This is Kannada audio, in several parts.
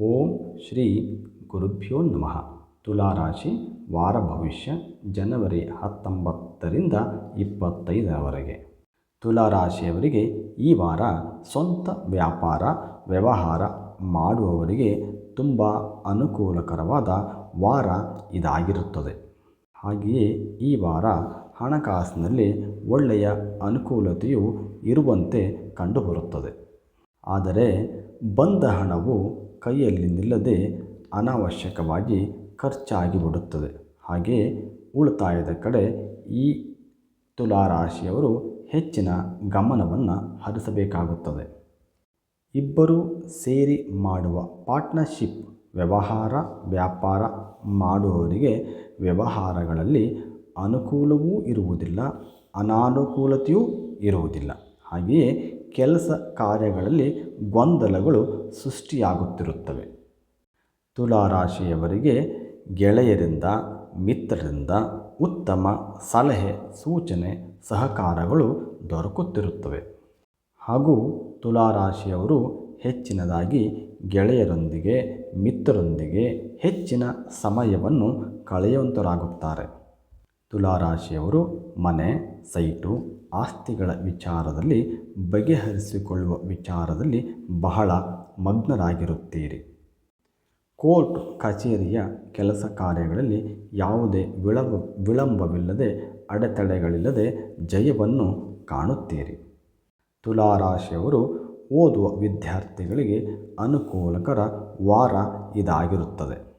ಓಂ ಶ್ರೀ ಗುರುಭ್ಯೋ ನಮಃ. ತುಲಾರಾಶಿ ವಾರ ಭವಿಷ್ಯ ಜನವರಿ ಹತ್ತೊಂಬತ್ತರಿಂದ ಇಪ್ಪತ್ತೈದರವರೆಗೆ. ತುಲಾರಾಶಿಯವರಿಗೆ ಈ ವಾರ ಸ್ವಂತ ವ್ಯಾಪಾರ, ವ್ಯವಹಾರ ಮಾಡುವವರಿಗೆ ತುಂಬ ಅನುಕೂಲಕರವಾದ ವಾರ ಇದಾಗಿರುತ್ತದೆ. ಹಾಗೆಯೇ ಈ ವಾರ ಹಣಕಾಸಿನಲ್ಲಿ ಒಳ್ಳೆಯ ಅನುಕೂಲತೆಯು ಇರುವಂತೆ ಕಂಡುಬರುತ್ತದೆ. ಆದರೆ ಬಂದ ಹಣವು ಕೈಯಲ್ಲಿ ನಿಲ್ಲದೆ ಅನಾವಶ್ಯಕವಾಗಿ ಖರ್ಚಾಗಿ ಬಿಡುತ್ತದೆ. ಹಾಗೆಯೇ ಉಳಿತಾಯದ ಕಡೆ ಈ ತುಲಾರಾಶಿಯವರು ಹೆಚ್ಚಿನ ಗಮನವನ್ನು ಹರಿಸಬೇಕಾಗುತ್ತದೆ. ಇಬ್ಬರು ಸೇರಿ ಮಾಡುವ ಪಾರ್ಟ್ನರ್ಶಿಪ್, ವ್ಯವಹಾರ, ವ್ಯಾಪಾರ ಮಾಡುವವರಿಗೆ ವ್ಯವಹಾರಗಳಲ್ಲಿ ಅನುಕೂಲವೂ ಇರುವುದಿಲ್ಲ, ಅನಾನುಕೂಲತೆಯೂ ಇರುವುದಿಲ್ಲ. ಹಾಗೆಯೇ ಕೆಲಸ ಕಾರ್ಯಗಳಲ್ಲಿ ಗೊಂದಲಗಳು ಸೃಷ್ಟಿಯಾಗುತ್ತಿರುತ್ತವೆ. ತುಲಾರಾಶಿಯವರಿಗೆ ಗೆಳೆಯರಿಂದ, ಮಿತ್ರರಿಂದ ಉತ್ತಮ ಸಲಹೆ, ಸೂಚನೆ, ಸಹಕಾರಗಳು ದೊರಕುತ್ತಿರುತ್ತವೆ. ಹಾಗೂ ತುಲಾರಾಶಿಯವರು ಹೆಚ್ಚಿನದಾಗಿ ಗೆಳೆಯರೊಂದಿಗೆ, ಮಿತ್ರರೊಂದಿಗೆ ಹೆಚ್ಚಿನ ಸಮಯವನ್ನು ಕಳೆಯುವಂತರಾಗುತ್ತಾರೆ. ತುಲಾರಾಶಿಯವರು ಮನೆ, ಸೈಟು, ಆಸ್ತಿಗಳ ವಿಚಾರದಲ್ಲಿ ಬಗೆಹರಿಸಿಕೊಳ್ಳುವ ವಿಚಾರದಲ್ಲಿ ಬಹಳ ಮಗ್ನರಾಗಿರುತ್ತೀರಿ. ಕೋರ್ಟ್ ಕಚೇರಿಯ ಕೆಲಸ ಕಾರ್ಯಗಳಲ್ಲಿ ಯಾವುದೇ ವಿಳಂಬ, ವಿಳಂಬವಿಲ್ಲದೆ ಅಡೆತಡೆಗಳಿಲ್ಲದೆ ಜಯವನ್ನು ಕಾಣುತ್ತೀರಿ. ತುಲಾರಾಶಿಯವರು ಓದುವ ವಿದ್ಯಾರ್ಥಿಗಳಿಗೆ ಅನುಕೂಲಕರ ವಾರ ಇದಾಗಿರುತ್ತದೆ.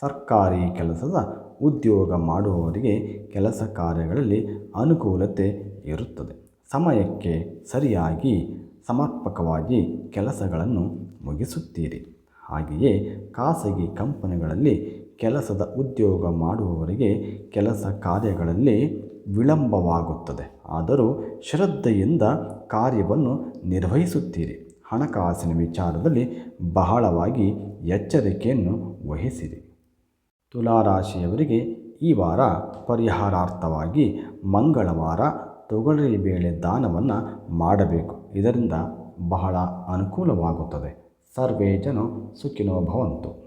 ಸರ್ಕಾರಿ ಕೆಲಸದ ಉದ್ಯೋಗ ಮಾಡುವವರಿಗೆ ಕೆಲಸ ಕಾರ್ಯಗಳಲ್ಲಿ ಅನುಕೂಲತೆ ಇರುತ್ತದೆ. ಸಮಯಕ್ಕೆ ಸರಿಯಾಗಿ ಸಮರ್ಪಕವಾಗಿ ಕೆಲಸಗಳನ್ನು ಮುಗಿಸುತ್ತೀರಿ. ಹಾಗೆಯೇ ಖಾಸಗಿ ಕಂಪನಿಗಳಲ್ಲಿ ಕೆಲಸದ ಉದ್ಯೋಗ ಮಾಡುವವರಿಗೆ ಕೆಲಸ ಕಾರ್ಯಗಳಲ್ಲಿ ವಿಳಂಬವಾಗುತ್ತದೆ. ಆದರೂ ಶ್ರದ್ಧೆಯಿಂದ ಕಾರ್ಯವನ್ನು ನಿರ್ವಹಿಸುತ್ತೀರಿ. ಹಣಕಾಸಿನ ವಿಚಾರದಲ್ಲಿ ಬಹಳವಾಗಿ ಎಚ್ಚರಿಕೆಯನ್ನು ವಹಿಸಿರಿ. ತುಲಾರಾಶಿಯವರಿಗೆ ಈ ವಾರ ಪರಿಹಾರಾರ್ಥವಾಗಿ ಮಂಗಳವಾರ ತೊಗರಿಬೇಳೆ ದಾನವನ್ನು ಮಾಡಬೇಕು. ಇದರಿಂದ ಬಹಳ ಅನುಕೂಲವಾಗುತ್ತದೆ. ಸರ್ವೇ ಜನ ಸುಖಿನೋ ಭವಂತು.